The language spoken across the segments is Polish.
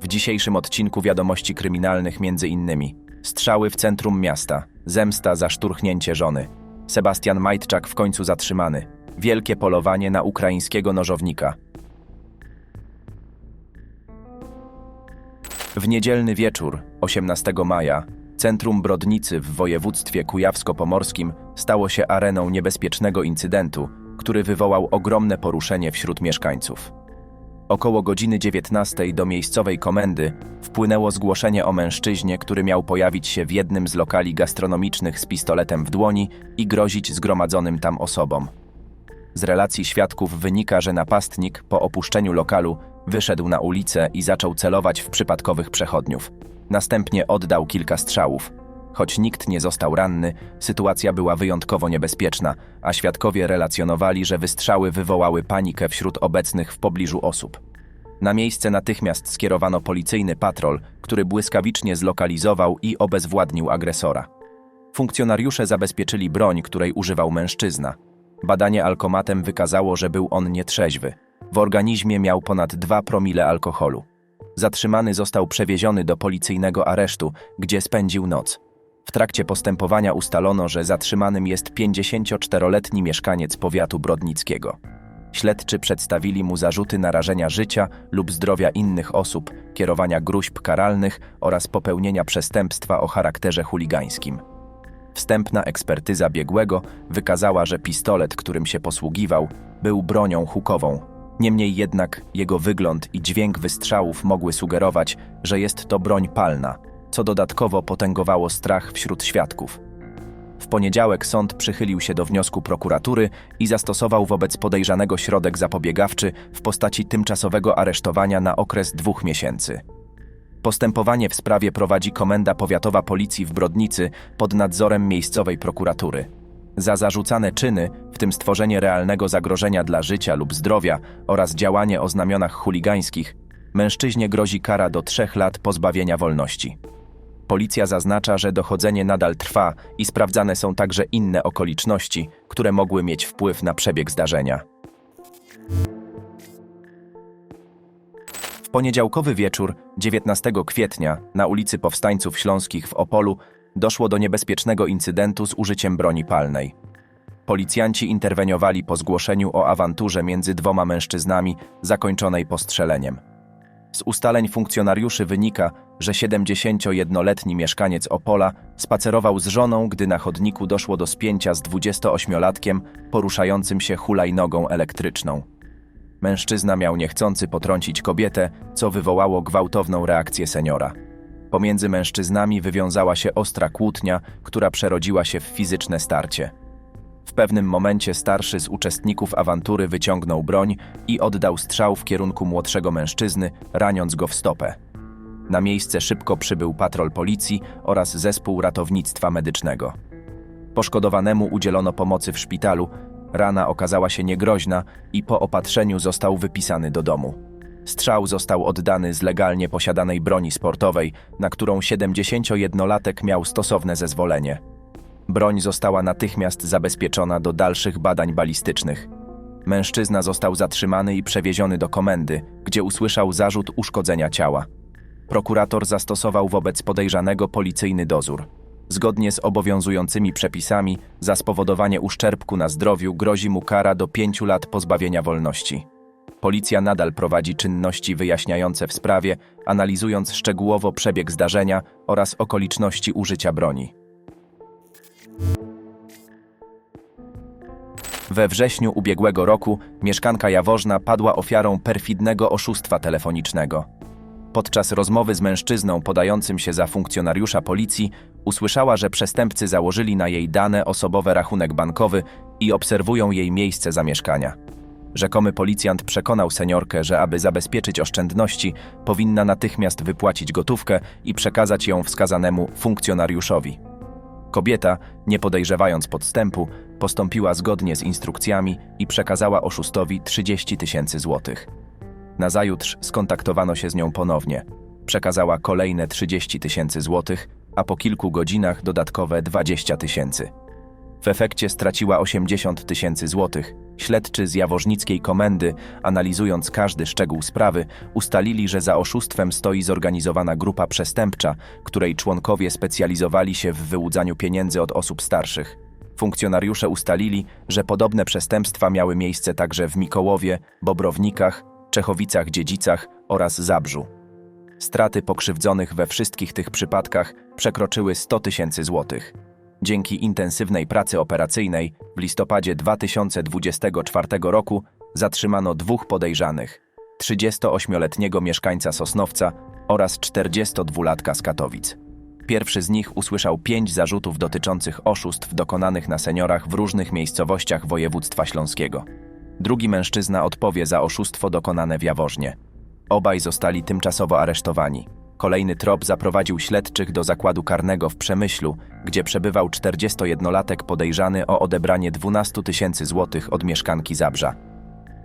W dzisiejszym odcinku wiadomości kryminalnych między innymi strzały w centrum miasta, zemsta za szturchnięcie żony, Sebastian Majtczak w końcu zatrzymany, wielkie polowanie na ukraińskiego nożownika. W niedzielny wieczór, 18 maja, centrum Brodnicy w województwie kujawsko-pomorskim stało się areną niebezpiecznego incydentu, który wywołał ogromne poruszenie wśród mieszkańców. Około godziny 19 do miejscowej komendy wpłynęło zgłoszenie o mężczyźnie, który miał pojawić się w jednym z lokali gastronomicznych z pistoletem w dłoni i grozić zgromadzonym tam osobom. Z relacji świadków wynika, że napastnik po opuszczeniu lokalu wyszedł na ulicę i zaczął celować w przypadkowych przechodniów. Następnie oddał kilka strzałów. Choć nikt nie został ranny, sytuacja była wyjątkowo niebezpieczna, a świadkowie relacjonowali, że wystrzały wywołały panikę wśród obecnych w pobliżu osób. Na miejsce natychmiast skierowano policyjny patrol, który błyskawicznie zlokalizował i obezwładnił agresora. Funkcjonariusze zabezpieczyli broń, której używał mężczyzna. Badanie alkomatem wykazało, że był on nietrzeźwy. W organizmie miał ponad 2 promile alkoholu. Zatrzymany został przewieziony do policyjnego aresztu, gdzie spędził noc. W trakcie postępowania ustalono, że zatrzymanym jest 54-letni mieszkaniec powiatu brodnickiego. Śledczy przedstawili mu zarzuty narażenia życia lub zdrowia innych osób, kierowania gruźb karalnych oraz popełnienia przestępstwa o charakterze chuligańskim. Wstępna ekspertyza biegłego wykazała, że pistolet, którym się posługiwał, był bronią hukową. Niemniej jednak jego wygląd i dźwięk wystrzałów mogły sugerować, że jest to broń palna, co dodatkowo potęgowało strach wśród świadków. W poniedziałek sąd przychylił się do wniosku prokuratury i zastosował wobec podejrzanego środek zapobiegawczy w postaci tymczasowego aresztowania na okres dwóch miesięcy. Postępowanie w sprawie prowadzi Komenda Powiatowa Policji w Brodnicy pod nadzorem miejscowej prokuratury. Za zarzucane czyny, w tym stworzenie realnego zagrożenia dla życia lub zdrowia oraz działanie o znamionach chuligańskich, mężczyźnie grozi kara do trzech lat pozbawienia wolności. Policja zaznacza, że dochodzenie nadal trwa i sprawdzane są także inne okoliczności, które mogły mieć wpływ na przebieg zdarzenia. W poniedziałkowy wieczór, 19 kwietnia, na ulicy Powstańców Śląskich w Opolu doszło do niebezpiecznego incydentu z użyciem broni palnej. Policjanci interweniowali po zgłoszeniu o awanturze między dwoma mężczyznami, zakończonej postrzeleniem. Z ustaleń funkcjonariuszy wynika, że 71-letni mieszkaniec Opola spacerował z żoną, gdy na chodniku doszło do spięcia z 28-latkiem poruszającym się hulajnogą elektryczną. Mężczyzna miał niechcący potrącić kobietę, co wywołało gwałtowną reakcję seniora. Pomiędzy mężczyznami wywiązała się ostra kłótnia, która przerodziła się w fizyczne starcie. W pewnym momencie starszy z uczestników awantury wyciągnął broń i oddał strzał w kierunku młodszego mężczyzny, raniąc go w stopę. Na miejsce szybko przybył patrol policji oraz zespół ratownictwa medycznego. Poszkodowanemu udzielono pomocy w szpitalu, rana okazała się niegroźna i po opatrzeniu został wypisany do domu. Strzał został oddany z legalnie posiadanej broni sportowej, na którą 71-latek miał stosowne zezwolenie. Broń została natychmiast zabezpieczona do dalszych badań balistycznych. Mężczyzna został zatrzymany i przewieziony do komendy, gdzie usłyszał zarzut uszkodzenia ciała. Prokurator zastosował wobec podejrzanego policyjny dozór. Zgodnie z obowiązującymi przepisami, za spowodowanie uszczerbku na zdrowiu grozi mu kara do pięciu lat pozbawienia wolności. Policja nadal prowadzi czynności wyjaśniające w sprawie, analizując szczegółowo przebieg zdarzenia oraz okoliczności użycia broni. We wrześniu ubiegłego roku mieszkanka Jaworzna padła ofiarą perfidnego oszustwa telefonicznego. Podczas rozmowy z mężczyzną podającym się za funkcjonariusza policji, usłyszała, że przestępcy założyli na jej dane osobowe rachunek bankowy i obserwują jej miejsce zamieszkania. Rzekomy policjant przekonał seniorkę, że aby zabezpieczyć oszczędności, powinna natychmiast wypłacić gotówkę i przekazać ją wskazanemu funkcjonariuszowi. Kobieta, nie podejrzewając podstępu, postąpiła zgodnie z instrukcjami i przekazała oszustowi 30 tysięcy złotych. Nazajutrz skontaktowano się z nią ponownie. Przekazała kolejne 30 tysięcy złotych, a po kilku godzinach dodatkowe 20 tysięcy. W efekcie straciła 80 tysięcy złotych. Śledczy z jaworznickiej komendy, analizując każdy szczegół sprawy, ustalili, że za oszustwem stoi zorganizowana grupa przestępcza, której członkowie specjalizowali się w wyłudzaniu pieniędzy od osób starszych. Funkcjonariusze ustalili, że podobne przestępstwa miały miejsce także w Mikołowie, Bobrownikach, Czechowicach-Dziedzicach oraz Zabrzu. Straty pokrzywdzonych we wszystkich tych przypadkach przekroczyły 100 tysięcy złotych. Dzięki intensywnej pracy operacyjnej w listopadzie 2024 roku zatrzymano dwóch podejrzanych: 38-letniego mieszkańca Sosnowca oraz 42-latka z Katowic. Pierwszy z nich usłyszał pięć zarzutów dotyczących oszustw dokonanych na seniorach w różnych miejscowościach województwa śląskiego. Drugi mężczyzna odpowie za oszustwo dokonane w Jaworznie. Obaj zostali tymczasowo aresztowani. Kolejny trop zaprowadził śledczych do zakładu karnego w Przemyślu, gdzie przebywał 41-latek podejrzany o odebranie 12 tysięcy złotych od mieszkanki Zabrza.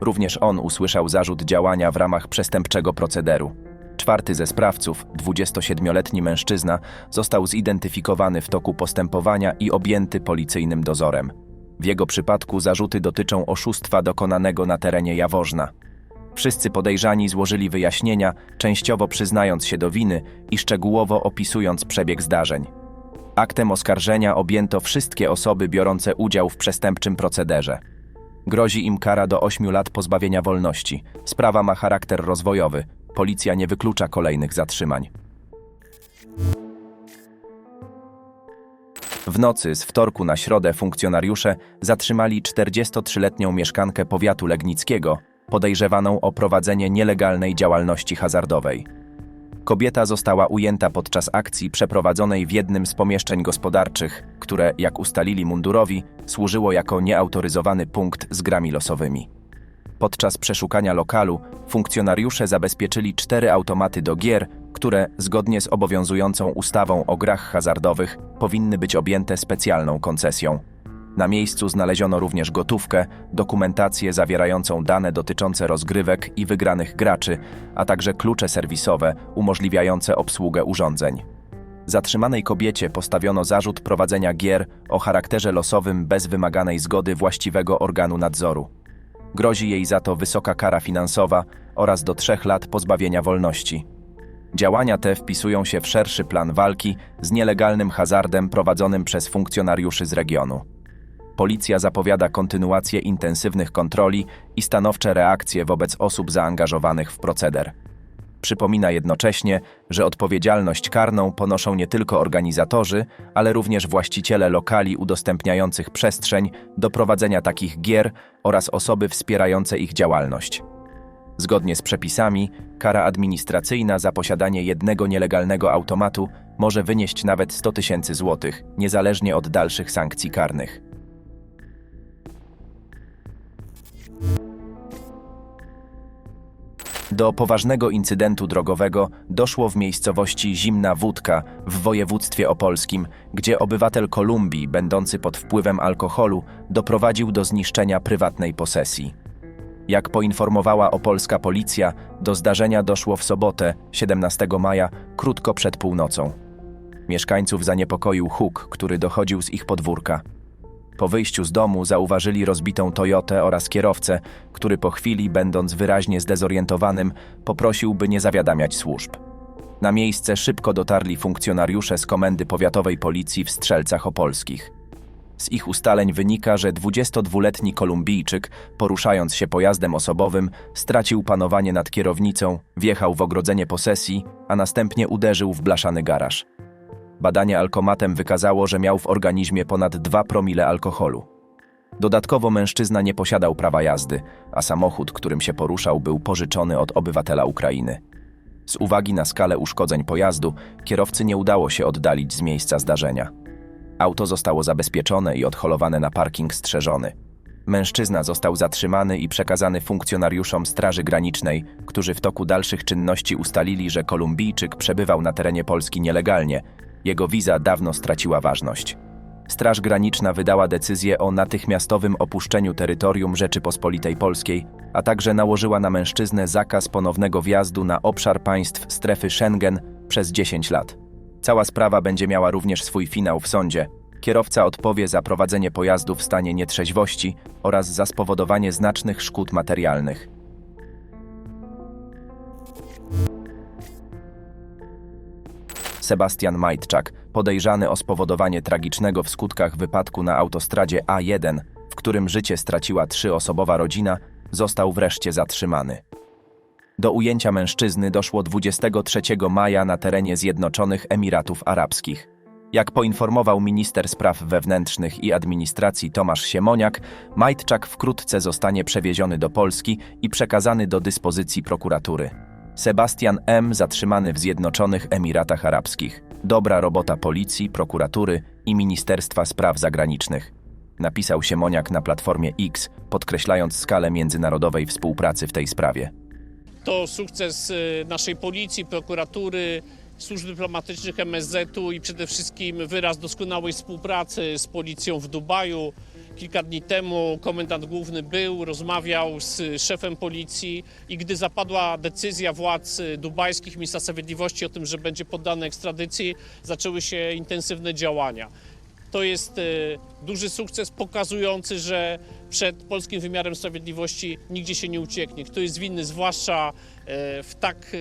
Również on usłyszał zarzut działania w ramach przestępczego procederu. Czwarty ze sprawców, 27-letni mężczyzna, został zidentyfikowany w toku postępowania i objęty policyjnym dozorem. W jego przypadku zarzuty dotyczą oszustwa dokonanego na terenie Jaworzna. Wszyscy podejrzani złożyli wyjaśnienia, częściowo przyznając się do winy i szczegółowo opisując przebieg zdarzeń. Aktem oskarżenia objęto wszystkie osoby biorące udział w przestępczym procederze. Grozi im kara do 8 lat pozbawienia wolności. Sprawa ma charakter rozwojowy. Policja nie wyklucza kolejnych zatrzymań. W nocy z wtorku na środę funkcjonariusze zatrzymali 43-letnią mieszkankę powiatu legnickiego, podejrzewaną o prowadzenie nielegalnej działalności hazardowej. Kobieta została ujęta podczas akcji przeprowadzonej w jednym z pomieszczeń gospodarczych, które, jak ustalili mundurowi, służyło jako nieautoryzowany punkt z grami losowymi. Podczas przeszukania lokalu funkcjonariusze zabezpieczyli cztery automaty do gier, które, zgodnie z obowiązującą ustawą o grach hazardowych, powinny być objęte specjalną koncesją. Na miejscu znaleziono również gotówkę, dokumentację zawierającą dane dotyczące rozgrywek i wygranych graczy, a także klucze serwisowe umożliwiające obsługę urządzeń. Zatrzymanej kobiecie postawiono zarzut prowadzenia gier o charakterze losowym bez wymaganej zgody właściwego organu nadzoru. Grozi jej za to wysoka kara finansowa oraz do trzech lat pozbawienia wolności. Działania te wpisują się w szerszy plan walki z nielegalnym hazardem prowadzonym przez funkcjonariuszy z regionu. Policja zapowiada kontynuację intensywnych kontroli i stanowcze reakcje wobec osób zaangażowanych w proceder. Przypomina jednocześnie, że odpowiedzialność karną ponoszą nie tylko organizatorzy, ale również właściciele lokali udostępniających przestrzeń do prowadzenia takich gier oraz osoby wspierające ich działalność. Zgodnie z przepisami, kara administracyjna za posiadanie jednego nielegalnego automatu może wynieść nawet 100 tysięcy złotych, niezależnie od dalszych sankcji karnych. Do poważnego incydentu drogowego doszło w miejscowości Zimna Wódka w województwie opolskim, gdzie obywatel Kolumbii, będący pod wpływem alkoholu, doprowadził do zniszczenia prywatnej posesji. Jak poinformowała opolska policja, do zdarzenia doszło w sobotę, 17 maja, krótko przed północą. Mieszkańców zaniepokoił huk, który dochodził z ich podwórka. Po wyjściu z domu zauważyli rozbitą Toyotę oraz kierowcę, który po chwili, będąc wyraźnie zdezorientowanym, poprosił, by nie zawiadamiać służb. Na miejsce szybko dotarli funkcjonariusze z Komendy Powiatowej Policji w Strzelcach Opolskich. Z ich ustaleń wynika, że 22-letni Kolumbijczyk, poruszając się pojazdem osobowym, stracił panowanie nad kierownicą, wjechał w ogrodzenie posesji, a następnie uderzył w blaszany garaż. Badanie alkomatem wykazało, że miał w organizmie ponad 2 promile alkoholu. Dodatkowo mężczyzna nie posiadał prawa jazdy, a samochód, którym się poruszał, był pożyczony od obywatela Ukrainy. Z uwagi na skalę uszkodzeń pojazdu, kierowcy nie udało się oddalić z miejsca zdarzenia. Auto zostało zabezpieczone i odholowane na parking strzeżony. Mężczyzna został zatrzymany i przekazany funkcjonariuszom Straży Granicznej, którzy w toku dalszych czynności ustalili, że Kolumbijczyk przebywał na terenie Polski nielegalnie. Jego wiza dawno straciła ważność. Straż Graniczna wydała decyzję o natychmiastowym opuszczeniu terytorium Rzeczypospolitej Polskiej, a także nałożyła na mężczyznę zakaz ponownego wjazdu na obszar państw strefy Schengen przez 10 lat. Cała sprawa będzie miała również swój finał w sądzie, Kierowca odpowie za prowadzenie pojazdu w stanie nietrzeźwości oraz za spowodowanie znacznych szkód materialnych. Sebastian Majtczak, podejrzany o spowodowanie tragicznego w skutkach wypadku na autostradzie A1, w którym życie straciła trzyosobowa rodzina, został wreszcie zatrzymany. Do ujęcia mężczyzny doszło 23 maja na terenie Zjednoczonych Emiratów Arabskich. Jak poinformował minister spraw wewnętrznych i administracji Tomasz Siemoniak, Majtczak wkrótce zostanie przewieziony do Polski i przekazany do dyspozycji prokuratury. Sebastian M. zatrzymany w Zjednoczonych Emiratach Arabskich. Dobra robota policji, prokuratury i Ministerstwa Spraw Zagranicznych. Napisał Siemoniak na platformie X, podkreślając skalę międzynarodowej współpracy w tej sprawie. To sukces y, naszej policji, prokuratury, służb dyplomatycznych MSZ-u i przede wszystkim wyraz doskonałej współpracy z policją w Dubaju. Kilka dni temu komendant główny był, rozmawiał z szefem policji i gdy zapadła decyzja władz dubajskich, ministra sprawiedliwości o tym, że będzie poddany ekstradycji, zaczęły się intensywne działania. To jest e, duży sukces pokazujący, że przed polskim wymiarem sprawiedliwości nigdzie się nie ucieknie. Kto jest winny, zwłaszcza e, w tak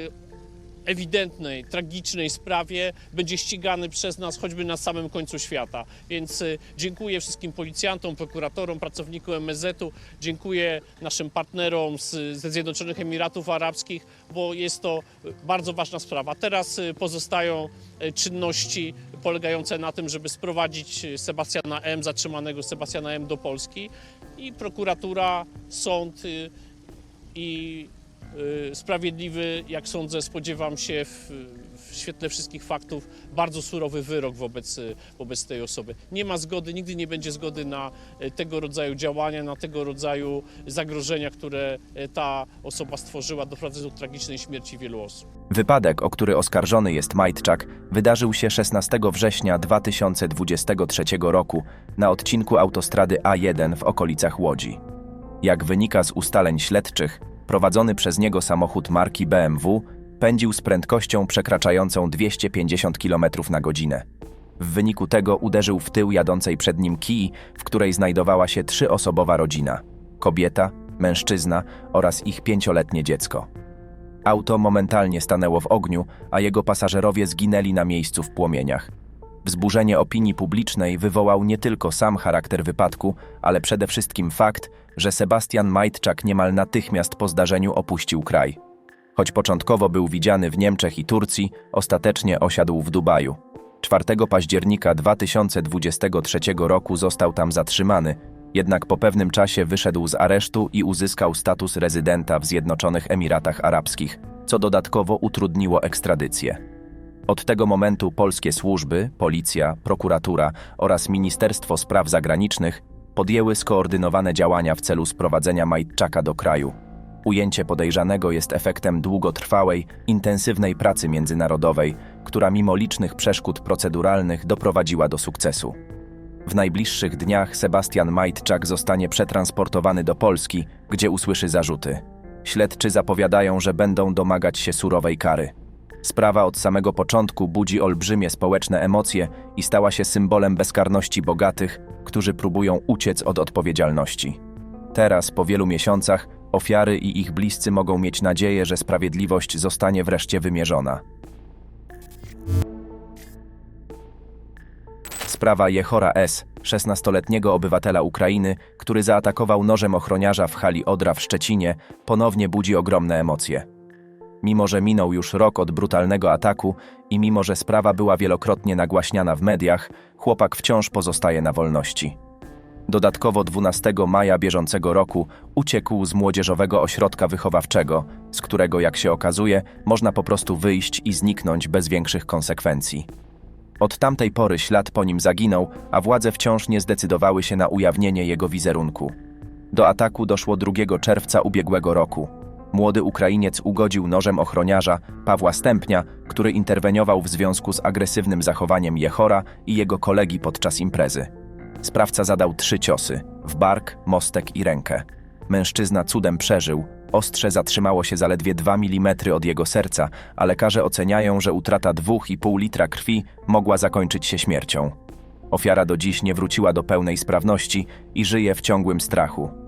ewidentnej, tragicznej sprawie, będzie ścigany przez nas choćby na samym końcu świata. Więc e, dziękuję wszystkim policjantom, prokuratorom, pracownikom MSZ-u, dziękuję naszym partnerom z, ze Zjednoczonych Emiratów Arabskich, bo jest to bardzo ważna sprawa. Teraz e, pozostają e, czynności polegające na tym, żeby sprowadzić Sebastiana M., zatrzymanego Sebastiana M. do Polski i prokuratura, sąd y, i y, sprawiedliwy, jak sądzę, spodziewam się w, w świetle wszystkich faktów, bardzo surowy wyrok wobec, y, wobec tej osoby. Nie ma zgody, nigdy nie będzie zgody na y, tego rodzaju działania, na tego rodzaju zagrożenia, które y, ta osoba stworzyła, doprowadząc do tragicznej śmierci wielu osób. Wypadek, o który oskarżony jest Majtczak, wydarzył się 16 września 2023 roku na odcinku autostrady A1 w okolicach Łodzi. Jak wynika z ustaleń śledczych, prowadzony przez niego samochód marki BMW pędził z prędkością przekraczającą 250 km na godzinę. W wyniku tego uderzył w tył jadącej przed nim kij, w której znajdowała się trzyosobowa rodzina: kobieta, mężczyzna oraz ich pięcioletnie dziecko. Auto momentalnie stanęło w ogniu, a jego pasażerowie zginęli na miejscu w płomieniach. Wzburzenie opinii publicznej wywołał nie tylko sam charakter wypadku, ale przede wszystkim fakt, że Sebastian Majtczak niemal natychmiast po zdarzeniu opuścił kraj. Choć początkowo był widziany w Niemczech i Turcji, ostatecznie osiadł w Dubaju. 4 października 2023 roku został tam zatrzymany, jednak po pewnym czasie wyszedł z aresztu i uzyskał status rezydenta w Zjednoczonych Emiratach Arabskich, co dodatkowo utrudniło ekstradycję. Od tego momentu polskie służby, policja, prokuratura oraz Ministerstwo Spraw Zagranicznych podjęły skoordynowane działania w celu sprowadzenia Majtczaka do kraju. Ujęcie podejrzanego jest efektem długotrwałej, intensywnej pracy międzynarodowej, która mimo licznych przeszkód proceduralnych doprowadziła do sukcesu. W najbliższych dniach Sebastian Majtczak zostanie przetransportowany do Polski, gdzie usłyszy zarzuty. Śledczy zapowiadają, że będą domagać się surowej kary. Sprawa od samego początku budzi olbrzymie społeczne emocje i stała się symbolem bezkarności bogatych, którzy próbują uciec od odpowiedzialności. Teraz, po wielu miesiącach, ofiary i ich bliscy mogą mieć nadzieję, że sprawiedliwość zostanie wreszcie wymierzona. Sprawa Jehora S., 16-letniego obywatela Ukrainy, który zaatakował nożem ochroniarza w hali Odra w Szczecinie, ponownie budzi ogromne emocje. Mimo, że minął już rok od brutalnego ataku i mimo, że sprawa była wielokrotnie nagłaśniana w mediach, chłopak wciąż pozostaje na wolności. Dodatkowo 12 maja bieżącego roku uciekł z młodzieżowego ośrodka wychowawczego, z którego, jak się okazuje, można po prostu wyjść i zniknąć bez większych konsekwencji. Od tamtej pory ślad po nim zaginął, a władze wciąż nie zdecydowały się na ujawnienie jego wizerunku. Do ataku doszło 2 czerwca ubiegłego roku. Młody Ukrainiec ugodził nożem ochroniarza Pawła Stępnia, który interweniował w związku z agresywnym zachowaniem Jehora i jego kolegi podczas imprezy. Sprawca zadał trzy ciosy w bark, mostek i rękę. Mężczyzna cudem przeżył. Ostrze zatrzymało się zaledwie 2 mm od jego serca, a lekarze oceniają, że utrata 2,5 litra krwi mogła zakończyć się śmiercią. Ofiara do dziś nie wróciła do pełnej sprawności i żyje w ciągłym strachu.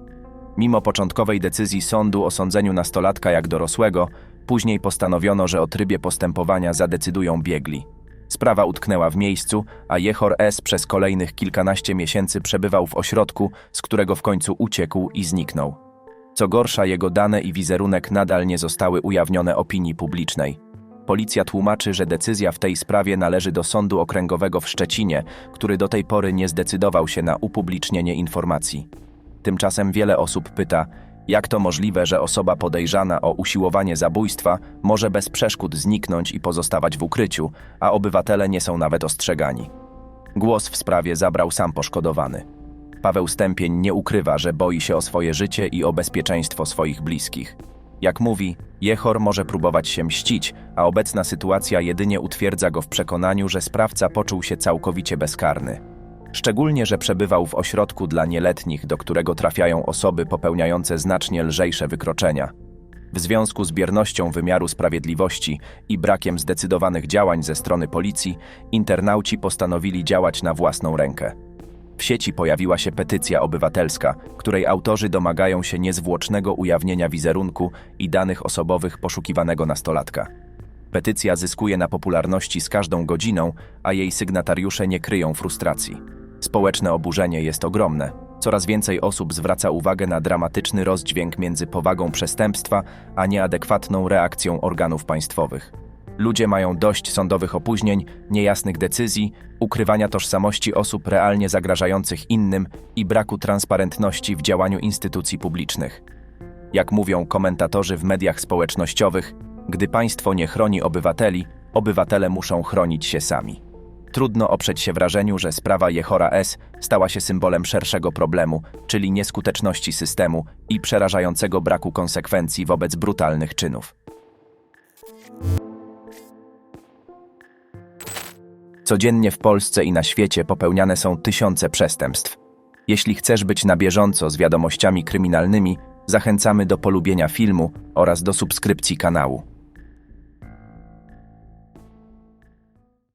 Mimo początkowej decyzji sądu o sądzeniu nastolatka jak dorosłego, później postanowiono, że o trybie postępowania zadecydują biegli. Sprawa utknęła w miejscu, a Jehor S. przez kolejnych kilkanaście miesięcy przebywał w ośrodku, z którego w końcu uciekł i zniknął. Co gorsza, jego dane i wizerunek nadal nie zostały ujawnione opinii publicznej. Policja tłumaczy, że decyzja w tej sprawie należy do Sądu Okręgowego w Szczecinie, który do tej pory nie zdecydował się na upublicznienie informacji. Tymczasem wiele osób pyta, jak to możliwe, że osoba podejrzana o usiłowanie zabójstwa może bez przeszkód zniknąć i pozostawać w ukryciu, a obywatele nie są nawet ostrzegani. Głos w sprawie zabrał sam poszkodowany. Paweł Stępień nie ukrywa, że boi się o swoje życie i o bezpieczeństwo swoich bliskich. Jak mówi, Jehor może próbować się mścić, a obecna sytuacja jedynie utwierdza go w przekonaniu, że sprawca poczuł się całkowicie bezkarny. Szczególnie, że przebywał w ośrodku dla nieletnich, do którego trafiają osoby popełniające znacznie lżejsze wykroczenia. W związku z biernością wymiaru sprawiedliwości i brakiem zdecydowanych działań ze strony policji, internauci postanowili działać na własną rękę. W sieci pojawiła się petycja obywatelska, której autorzy domagają się niezwłocznego ujawnienia wizerunku i danych osobowych poszukiwanego nastolatka. Petycja zyskuje na popularności z każdą godziną, a jej sygnatariusze nie kryją frustracji. Społeczne oburzenie jest ogromne. Coraz więcej osób zwraca uwagę na dramatyczny rozdźwięk między powagą przestępstwa a nieadekwatną reakcją organów państwowych. Ludzie mają dość sądowych opóźnień, niejasnych decyzji, ukrywania tożsamości osób realnie zagrażających innym i braku transparentności w działaniu instytucji publicznych. Jak mówią komentatorzy w mediach społecznościowych, gdy państwo nie chroni obywateli, obywatele muszą chronić się sami. Trudno oprzeć się wrażeniu, że sprawa Jehora S. stała się symbolem szerszego problemu, czyli nieskuteczności systemu i przerażającego braku konsekwencji wobec brutalnych czynów. Codziennie w Polsce i na świecie popełniane są tysiące przestępstw. Jeśli chcesz być na bieżąco z wiadomościami kryminalnymi, zachęcamy do polubienia filmu oraz do subskrypcji kanału.